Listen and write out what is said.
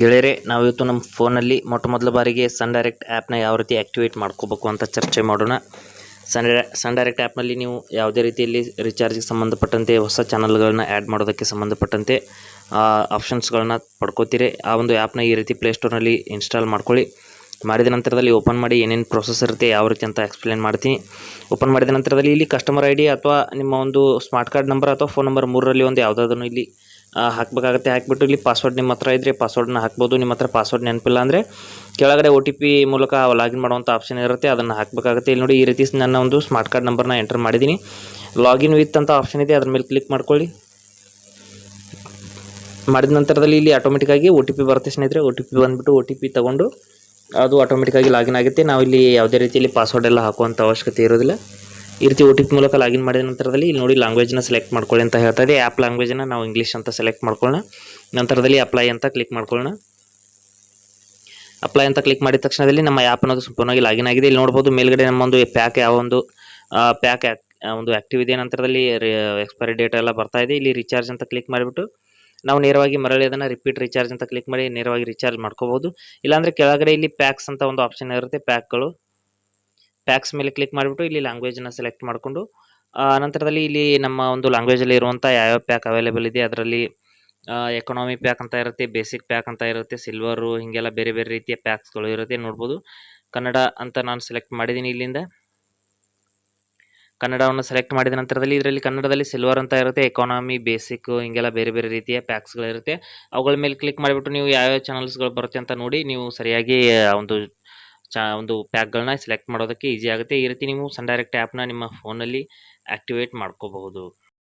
ಗೆಳೆಯರೆ, ನಾವಿವತ್ತು ನಮ್ಮ ಫೋನಲ್ಲಿ ಮೊಟ್ಟ ಮೊದಲ ಬಾರಿಗೆ ಸನ್ ಡೈರೆಕ್ಟ್ ಆ್ಯಪ್ನ ಯಾವ ರೀತಿ ಆ್ಯಕ್ಟಿವೇಟ್ ಮಾಡ್ಕೋಬೇಕು ಅಂತ ಚರ್ಚೆ ಮಾಡೋಣ. ಸನ್ ಸನ್ ಡೈರೆಕ್ಟ್ ಆ್ಯಪ್ನಲ್ಲಿ ನೀವು ಯಾವುದೇ ರೀತಿಯಲ್ಲಿ ರಿಚಾರ್ಜ್ಗೆ ಸಂಬಂಧಪಟ್ಟಂತೆ ಹೊಸ ಚಾನಲ್ಗಳನ್ನ ಆ್ಯಡ್ ಮಾಡೋದಕ್ಕೆ ಸಂಬಂಧಪಟ್ಟಂತೆ ಆಪ್ಷನ್ಸ್ಗಳನ್ನ ಪಡ್ಕೋತೀರಿ. ಆ ಒಂದು ಆ್ಯಪ್ನ ಈ ರೀತಿ ಪ್ಲೇಸ್ಟೋರ್ನಲ್ಲಿ ಇನ್ಸ್ಟಾಲ್ ಮಾಡ್ಕೊಳ್ಳಿ. ಮಾಡಿದ ನಂತರದಲ್ಲಿ ಓಪನ್ ಮಾಡಿ ಏನೇನು ಪ್ರೊಸೆಸ್ ಇರುತ್ತೆ, ಯಾವ ರೀತಿ ಅಂತ ಎಕ್ಸ್ಪ್ಲೇನ್ ಮಾಡ್ತೀನಿ. ಓಪನ್ ಮಾಡಿದ ನಂತರದಲ್ಲಿ ಇಲ್ಲಿ ಕಸ್ಟಮರ್ ಐ ಅಥವಾ ನಿಮ್ಮ ಒಂದು ಸ್ಮಾರ್ಟ್ ಕಾರ್ಡ್ ನಂಬರ್ ಅಥವಾ ಫೋನ್ ನಂಬರ್ ಮೂರರಲ್ಲಿ ಒಂದು ಯಾವುದಾದ್ರೂ ಇಲ್ಲಿ ಹಾಕಬೇಕಾಗತ್ತೆ. ಹಾಕಿಬಿಟ್ಟು ಇಲ್ಲಿ ಪಾಸ್ವರ್ಡ್ ನಿಮ್ಮ ಹತ್ರ ಇದ್ರೆ ಪಾಸ್ವರ್ಡ್ನ ಹಾಕ್ಬೋದು. ನಿಮ್ಮ ಹತ್ರ ಪಾಸ್ವರ್ಡ್ ನೆನಪಿಲ್ಲ ಅಂದರೆ ಕೆಳಗಡೆ ಒ ಟಿ ಪಿ ಮೂಲಕ ಲಾಗಿನ್ ಮಾಡುವಂಥ ಆಪ್ಷನ್ ಇರುತ್ತೆ. ಅದನ್ನು ಹಾಕಬೇಕಾಗುತ್ತೆ. ಇಲ್ಲಿ ನೋಡಿ ಈ ರೀತಿ ನನ್ನ ಒಂದು ಸ್ಮಾರ್ಟ್ ಕಾರ್ಡ್ ನಂಬರ್ನ ಎಂಟರ್ ಮಾಡಿದ್ದೀನಿ. ಲಾಗಿನ್ ವಿತ್ ಅಂತ ಆಪ್ಷನ್ ಇದೆ. ಅದ್ರ ಮೇಲೆ ಕ್ಲಿಕ್ ಮಾಡ್ಕೊಳ್ಳಿ. ಮಾಡಿದ ನಂತರದಲ್ಲಿ ಇಲ್ಲಿ ಆಟೋಮೆಟಿಕ್ಕಾಗಿ ಒ ಟಿ ಪಿ ಬರುತ್ತೆ ಸ್ನೇಹಿತರೆ. ಒ ಟಿ ಪಿ ಬಂದುಬಿಟ್ಟು ಒ ಟಿ ಪಿ ತೊಗೊಂಡು ಅದು ಆಟೋಮೆಟಿಕ್ಕಾಗಿ ಲಾಗಿನ್ ಆಗುತ್ತೆ. ನಾವು ಇಲ್ಲಿ ಯಾವುದೇ ರೀತಿಯಲ್ಲಿ ಪಾಸ್ವರ್ಡ್ ಎಲ್ಲ ಹಾಕುವಂಥ ಅವಶ್ಯಕತೆ ಇರೋದಿಲ್ಲ. ಈ ರೀತಿ ಒ ಟಿ ಪಿ ಮೂಲಕ ಲಾಗಿನ್ ಮಾಡಿದ ನಂತರದಲ್ಲಿ ಇಲ್ಲಿ ನೋಡಿ ಲ್ಯಾಂಗ್ವೇಜ್ನ ಸೆಲೆಕ್ಟ್ ಮಾಡ್ಕೊಳ್ಳಿ ಅಂತ ಹೇಳ್ತಾ ಇದೆ. ಆ್ಯಪ್ ಲ್ಯಾಂಗ್ವೇಜನ್ನು ನಾವು ಇಂಗ್ಲೀಷ್ ಅಂತ ಸೆಲೆಕ್ಟ್ ಮಾಡ್ಕೊಳ್ಳೋಣ. ನಂತರದಲ್ಲಿ ಅಪ್ಲೈ ಅಂತ ಕ್ಲಿಕ್ ಮಾಡ್ಕೊಳ್ಳೋಣ. ಅಪ್ಲೈ ಅಂತ ಕ್ಲಿಕ್ ಮಾಡಿದ ತಕ್ಷಣದಲ್ಲಿ ನಮ್ಮ ಆ್ಯಪ್ ಅನ್ನೋದು ಸಂಪೂರ್ಣವಾಗಿ ಲಾಗಿನ್ ಆಗಿದೆ. ಇಲ್ಲಿ ನೋಡ್ಬೋದು ಮೇಲ್ಗಡೆ ನಮ್ಮ ಒಂದು ಪ್ಯಾಕ್ ಯಾವ ಒಂದು ಪ್ಯಾಕ್ ಒಂದು ಆ್ಯಕ್ಟಿವ್ ಇದೆ. ನಂತರದಲ್ಲಿ ಎಕ್ಸ್ಪೈರಿ ಡೇಟ್ ಎಲ್ಲ ಬರ್ತಾ ಇದೆ. ಇಲ್ಲಿ ರಿಚಾರ್ಜ್ ಅಂತ ಕ್ಲಿಕ್ ಮಾಡಿಬಿಟ್ಟು ನಾವು ನೇರವಾಗಿ ಮರಳಿ ಅದನ್ನು ರಿಪೀಟ್ ರಿಚಾರ್ಜ್ ಅಂತ ಕ್ಲಿಕ್ ಮಾಡಿ ನೇರವಾಗಿ ರಿಚಾರ್ಜ್ ಮಾಡ್ಕೋಬೋದು. ಇಲ್ಲಾಂದರೆ ಕೆಳಗಡೆ ಇಲ್ಲಿ ಪ್ಯಾಕ್ಸ್ ಅಂತ ಒಂದು ಆಪ್ಷನ್ ಇರುತ್ತೆ. ಪ್ಯಾಕ್ಗಳು ಪ್ಯಾಕ್ಸ್ ಮೇಲೆ ಕ್ಲಿಕ್ ಮಾಡಿಬಿಟ್ಟು ಇಲ್ಲಿ ಲ್ಯಾಂಗ್ವೇಜನ್ನು ಸೆಲೆಕ್ಟ್ ಮಾಡಿಕೊಂಡು ನಂತರದಲ್ಲಿ ಇಲ್ಲಿ ನಮ್ಮ ಒಂದು ಲ್ಯಾಂಗ್ವೇಜಲ್ಲಿ ಇರುವಂಥ ಯಾವ್ಯಾವ ಪ್ಯಾಕ್ ಅವೈಲೇಬಲ್ ಇದೆ, ಅದರಲ್ಲಿ ಎಕನಾಮಿ ಪ್ಯಾಕ್ ಅಂತ ಇರುತ್ತೆ ಬೇಸಿಕ್ ಪ್ಯಾಕ್ ಅಂತ ಇರುತ್ತೆ ಸಿಲ್ವರು ಹೀಗೆಲ್ಲ ಬೇರೆ ಬೇರೆ ರೀತಿಯ ಪ್ಯಾಕ್ಸ್ಗಳು ಇರುತ್ತೆ, ನೋಡ್ಬೋದು. ಕನ್ನಡ ಅಂತ ನಾನು ಸೆಲೆಕ್ಟ್ ಮಾಡಿದ್ದೀನಿ ಇಲ್ಲಿಂದ. ಕನ್ನಡವನ್ನು ಸೆಲೆಕ್ಟ್ ಮಾಡಿದ ನಂತರದಲ್ಲಿ ಇದರಲ್ಲಿ ಕನ್ನಡದಲ್ಲಿ ಸಿಲ್ವರ್ ಅಂತ ಇರುತ್ತೆ ಎಕಾನಮಿ ಬೇಸಿಕ್ ಹೀಗೆಲ್ಲ ಬೇರೆ ಬೇರೆ ರೀತಿಯ ಪ್ಯಾಕ್ಸ್ಗಳಿರುತ್ತೆ ಅವುಗಳ ಮೇಲೆ ಕ್ಲಿಕ್ ಮಾಡಿಬಿಟ್ಟು ನೀವು ಯಾವ್ಯಾವ ಚಾನಲ್ಸ್ಗಳು ಬರುತ್ತೆ ಅಂತ ನೋಡಿ, ನೀವು ಸರಿಯಾಗಿ ಒಂದು ಚಾ, ಒಂದು ಪ್ಯಾಕ್ಗಳನ್ನ ಸೆಲೆಕ್ಟ್ ಮಾಡೋದಕ್ಕೆ ಈಸಿ ಆಗುತ್ತೆ. ಈ ರೀತಿ ನೀವು ಸನ್ ಡೈರೆಕ್ಟ್ ಆ್ಯಪ್ನ ನಿಮ್ಮ ಫೋನಲ್ಲಿ ಆ್ಯಕ್ಟಿವೇಟ್ ಮಾಡ್ಕೋಬಹುದು.